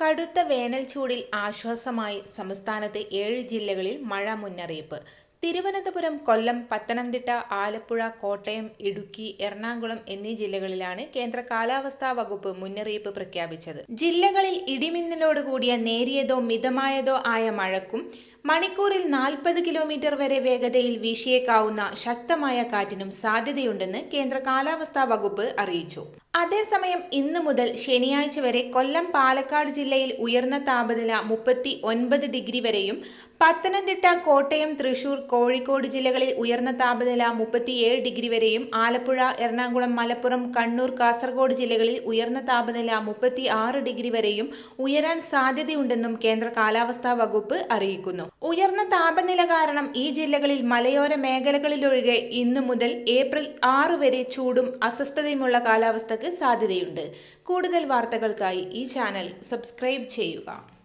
കടുത്ത വേനൽ ചൂടിൽ ആശ്വാസമായി സംസ്ഥാനത്ത് ഏഴ് ജില്ലകളിൽ മഴ മുന്നറിയിപ്പ്. തിരുവനന്തപുരം കൊല്ലം പത്തനംതിട്ട ആലപ്പുഴ കോട്ടയം ഇടുക്കി എറണാകുളം എന്നീ ജില്ലകളിലാണ് കേന്ദ്ര കാലാവസ്ഥാ വകുപ്പ് മുന്നറിയിപ്പ് പ്രഖ്യാപിച്ചത്. ജില്ലകളിൽ ഇടിമിന്നലോട് കൂടിയ നേരിയതോ മിതമായതോ ആയ മഴക്കും മണിക്കൂറിൽ നാൽപ്പത് കിലോമീറ്റർ വരെ വേഗതയിൽ വീശിയേക്കാവുന്ന ശക്തമായ കാറ്റിനും സാധ്യതയുണ്ടെന്ന് കേന്ദ്ര കാലാവസ്ഥാ വകുപ്പ് അറിയിച്ചു. അതേസമയം ഇന്ന് മുതൽ ശനിയാഴ്ച വരെ കൊല്ലം പാലക്കാട് ജില്ലയിൽ ഉയർന്ന താപനില മുപ്പത്തി ഒൻപത് ഡിഗ്രി വരെയും പത്തനംതിട്ട കോട്ടയം തൃശൂർ കോഴിക്കോട് ജില്ലകളിൽ ഉയർന്ന താപനില മുപ്പത്തിയേഴ് ഡിഗ്രി വരെയും ആലപ്പുഴ എറണാകുളം മലപ്പുറം കണ്ണൂർ കാസർഗോഡ് ജില്ലകളിൽ ഉയർന്ന താപനില മുപ്പത്തി ആറ് ഡിഗ്രി വരെയും ഉയരാൻ സാധ്യതയുണ്ടെന്നും കേന്ദ്ര കാലാവസ്ഥാ വകുപ്പ് അറിയിക്കുന്നു. ഉയർന്ന താപനില കാരണം ഈ ജില്ലകളിൽ മലയോര മേഖലകളിലൊഴികെ ഇന്നു മുതൽ ഏപ്രിൽ ആറ് വരെ ചൂടും അസ്വസ്ഥതയുമുള്ള കാലാവസ്ഥയ്ക്ക് സാധ്യതയുണ്ട്. കൂടുതൽ വാർത്തകൾക്കായി ഈ ചാനൽ സബ്സ്ക്രൈബ് ചെയ്യുക.